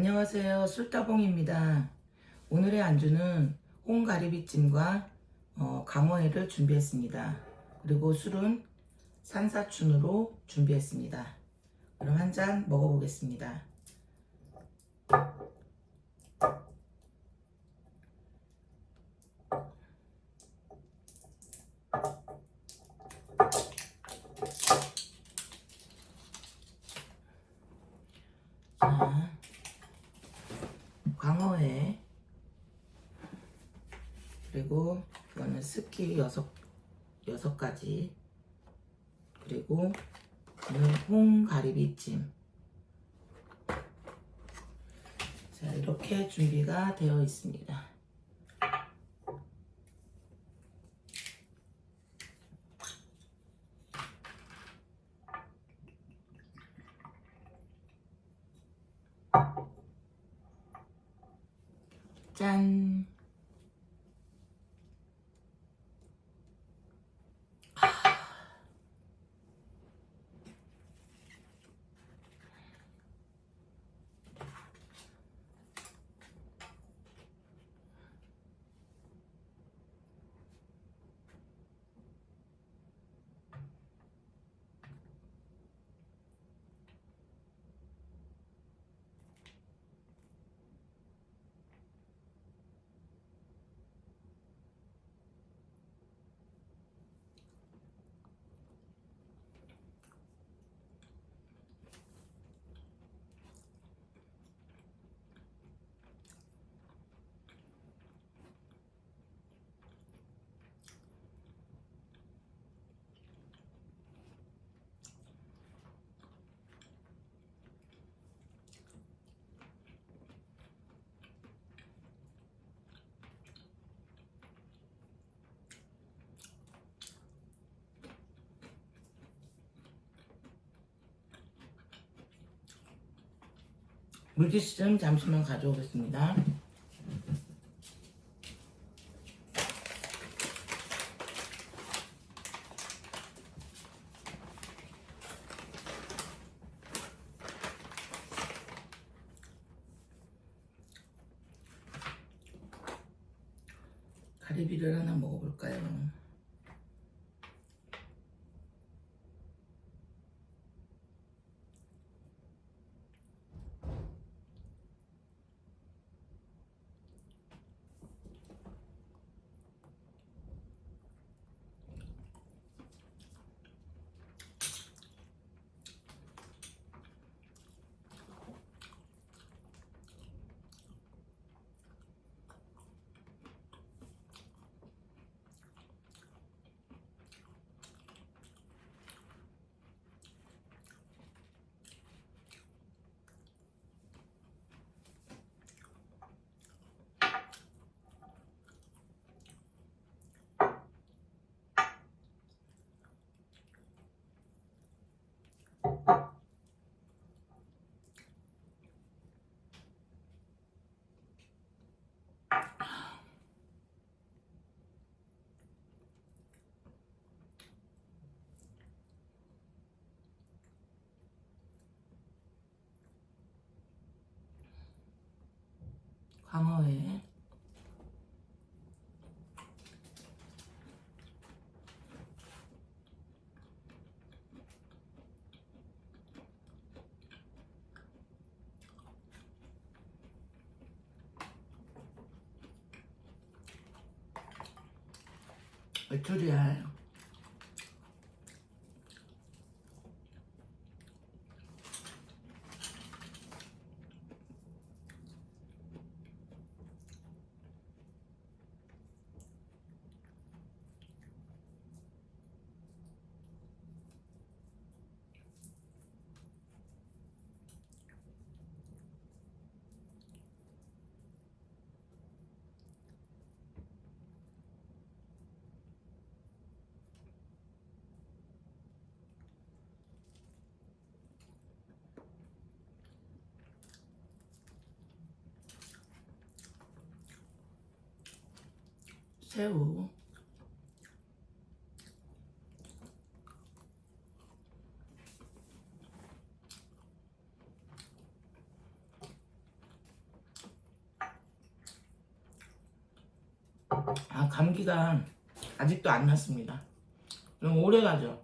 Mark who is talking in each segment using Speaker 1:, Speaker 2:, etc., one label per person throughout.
Speaker 1: 안녕하세요. 술따봉입니다. 오늘의 안주는 홍가리비찜과 어, 강어회를 준비했습니다. 그리고 술은 산사춘으로 준비했습니다. 그럼 한 잔 먹어보겠습니다. 자, 광어회 그리고 이거는 스키 여섯 여섯 가지. 그리고 이거는 홍가리비찜. 자 이렇게 준비가 되어 있습니다. 짠. 물티슈 좀 잠시만 가져오겠습니다. 가리비를 하나 먹어볼까요? 광어회. 메추리알 새우 아 감기가 아직도 안 났습니다. 너무 오래가죠.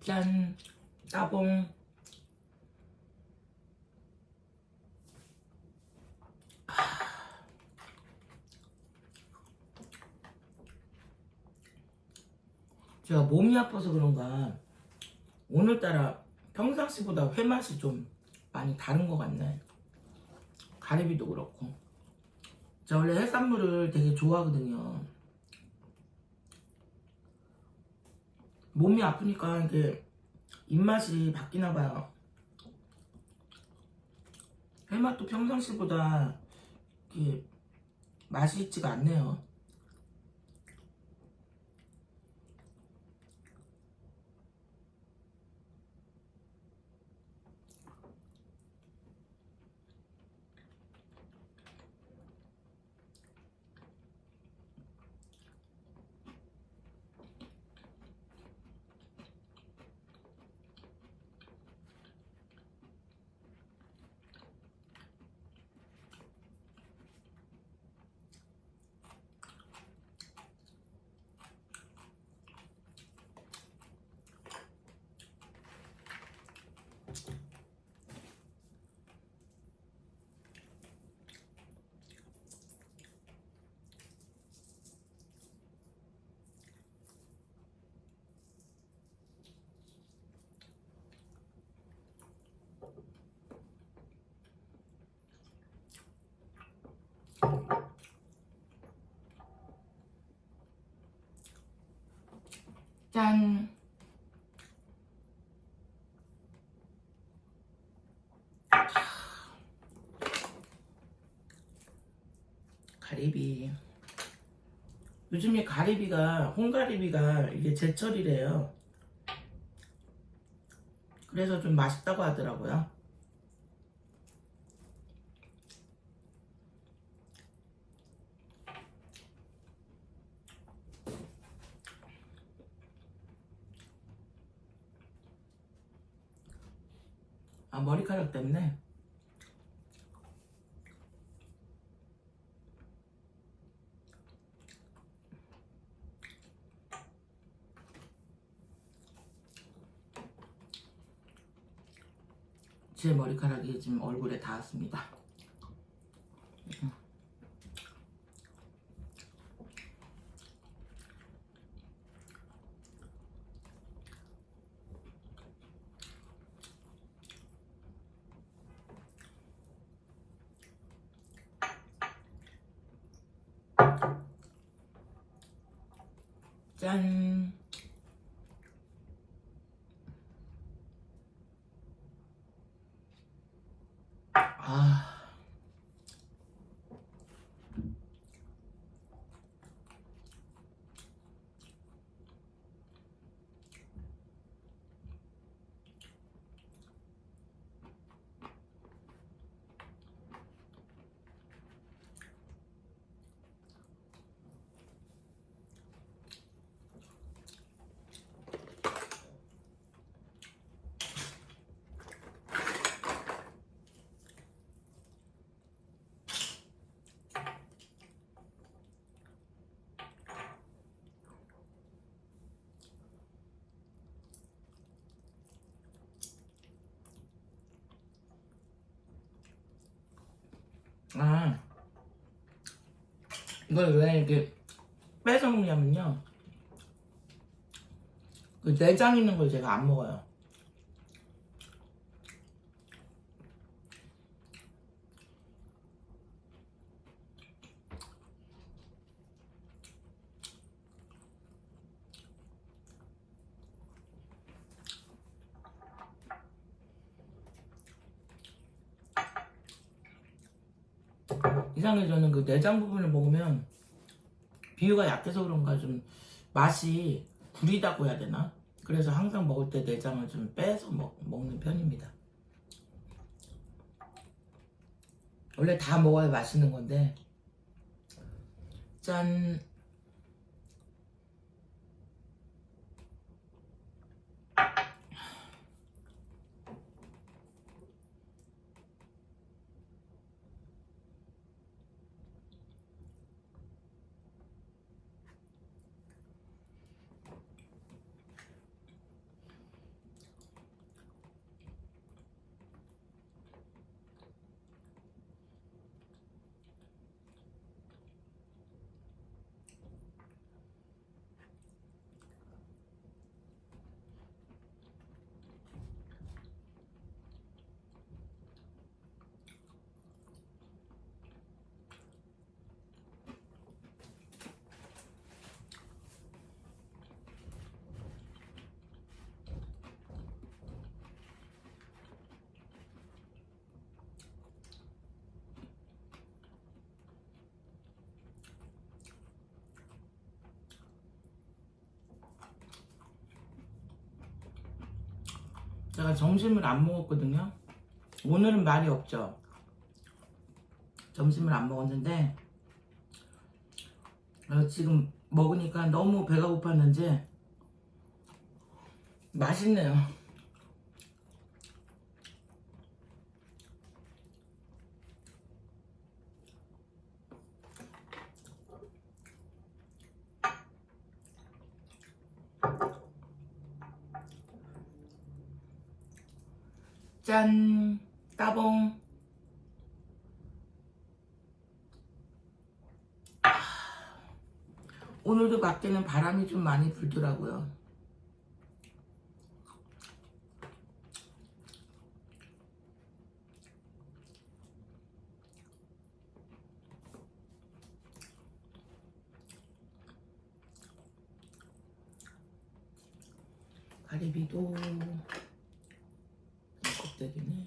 Speaker 1: 짠 따봉. 제가 몸이 아파서 그런가 오늘따라 평상시보다 회 맛이 좀 많이 다른 것 같네. 가리비도 그렇고. 저 원래 해산물을 되게 좋아하거든요 몸이 아프니까 이게 입맛이 바뀌나 봐요. 해맛도 평상시보다 이렇게 맛이 있지가 않네요. 짠. 가리비. 요즘에 가리비가 홍가리비가 이게 제철이래요. 그래서 좀 맛있다고 하더라고요. 아 머리카락 때문에 제 머리카락이 지금 얼굴에 닿았습니다. 짠. 아. 아. 이걸 왜 이렇게 빼서 먹냐면요. 그 내장 있는 걸 제가 안 먹어요. 이상하게 저는 그 내장 부분을 먹으면 비유가 약해서 그런가 좀 맛이 구리다고 해야 되나? 그래서 항상 먹을 때 내장을 좀 빼서 먹, 먹는 편입니다. 원래 다 먹어야 맛있는 건데 짠 제가 점심을 안 먹었거든요. 오늘은 말이 없죠. 점심을 안 먹었는데 어, 지금 먹으니까 너무 배가 고팠는지 맛있네요. 짠 따봉. 아, 오늘도 밖에는 바람이 좀 많이 불더라고요. 가리비도 껍데기네.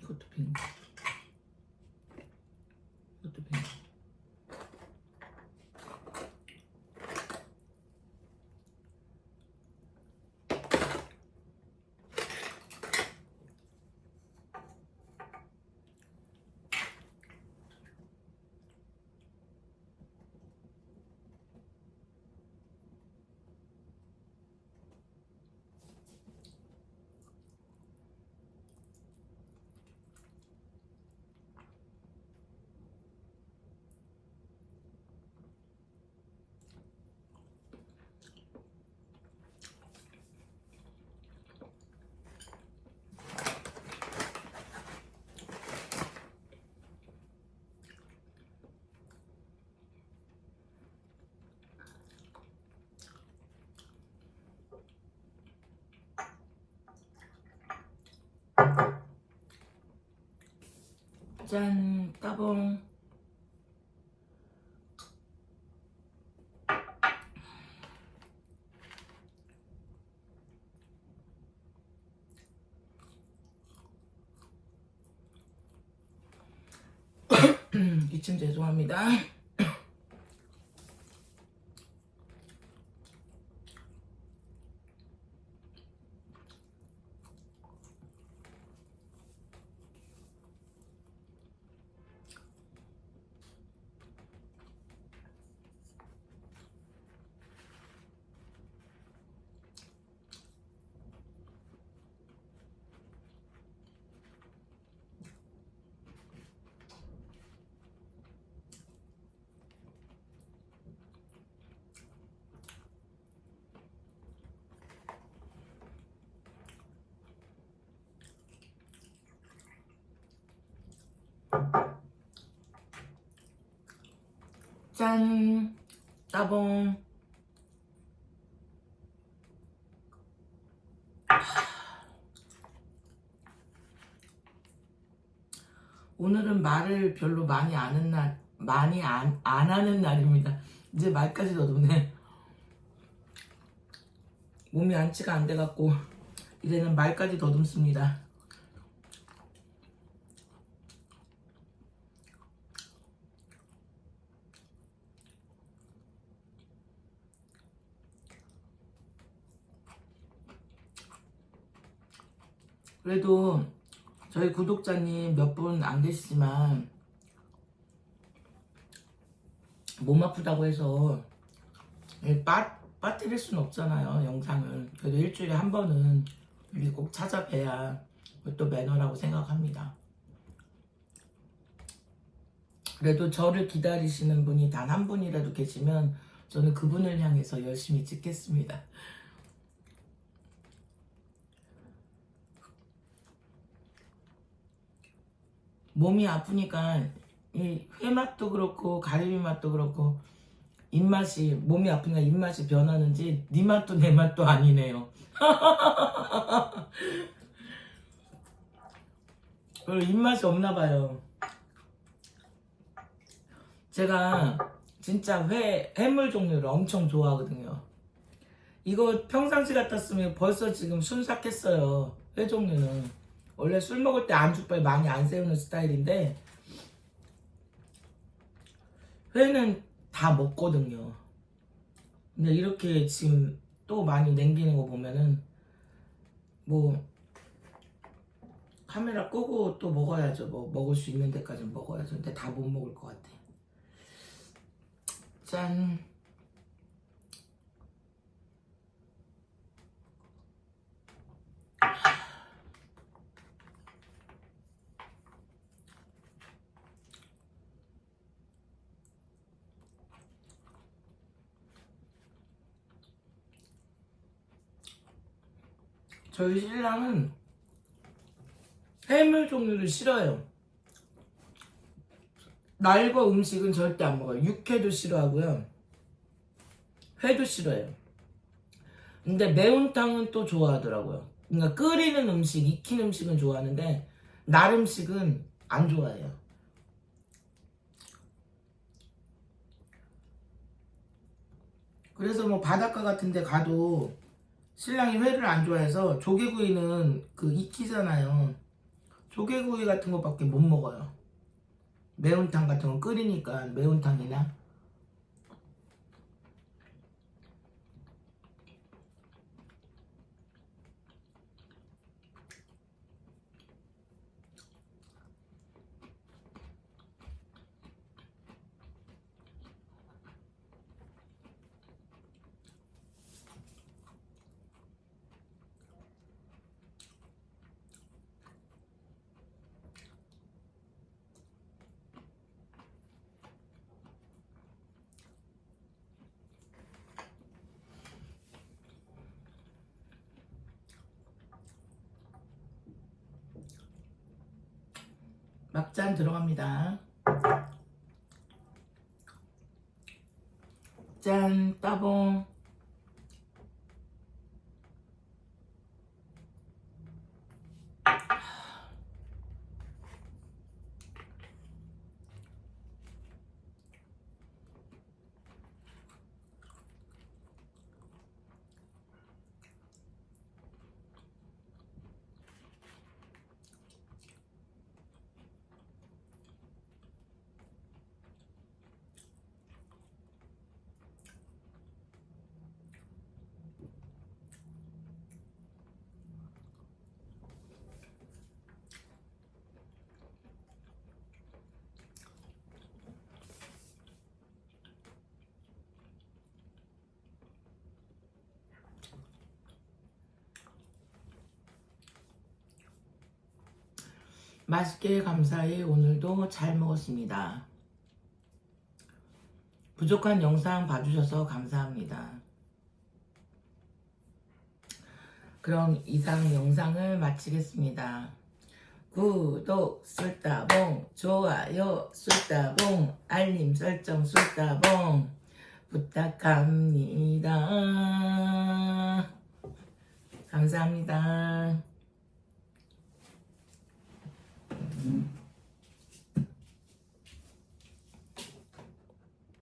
Speaker 1: 이것도 빈 거. 이것도 빈 거. 짠 따봉. 기침 죄송합니다 짠 따봉. 오늘은 말을 별로 많이 아는 날 많이 안, 안 하는 날입니다. 이제 말까지 더듬네. 몸이 안치가 안 돼갖고 이제는 말까지 더듬습니다 그래도 저희 구독자님 몇 분 안 계시지만 몸 아프다고 해서 빠, 빠뜨릴 순 없잖아요 영상을. 그래도 일주일에 한 번은 꼭 찾아뵈야 또 매너라고 생각합니다. 그래도 저를 기다리시는 분이 단 한 분이라도 계시면 저는 그분을 향해서 열심히 찍겠습니다 몸이 아프니까 이 회맛도 그렇고 가리비 맛도 그렇고 입맛이 몸이 아프니까 입맛이 변하는지 네 맛도 내 맛도 아니네요. 별로 입맛이 없나 봐요. 제가 진짜 회 해물 종류를 엄청 좋아하거든요. 이거 평상시 같았으면 벌써 지금 순삭했어요. 회 종류는. 원래 술 먹을 때 안주빨 많이 안 세우는 스타일인데 회는 다 먹거든요. 근데 이렇게 지금 또 많이 남기는 거 보면은 뭐 카메라 끄고 또 먹어야죠. 뭐 먹을 수 있는 데까지 먹어야죠. 근데 다 못 먹을 것 같아. 짠. 저희 신랑은 해물 종류를 싫어해요. 날거 음식은 절대 안 먹어요. 육회도 싫어하고요. 회도 싫어해요. 근데 매운탕은 또 좋아하더라고요. 그러니까 끓이는 음식, 익힌 음식은 좋아하는데 날 음식은 안 좋아해요. 그래서 뭐 바닷가 같은 데 가도 신랑이 회를 안 좋아해서 조개구이는 그 익히잖아요. 조개구이 같은 것밖에 못 먹어요. 매운탕 같은 거 끓이니까 매운탕이나 막잔 들어갑니다. 짠 따봉 맛있게 감사히 오늘도 잘 먹었습니다. 부족한 영상 봐주셔서 감사합니다. 그럼 이상 영상을 마치겠습니다. 구독, 술따봉, 좋아요, 술따봉, 알림 설정, 술따봉 부탁합니다. 감사합니다. Mm-hmm.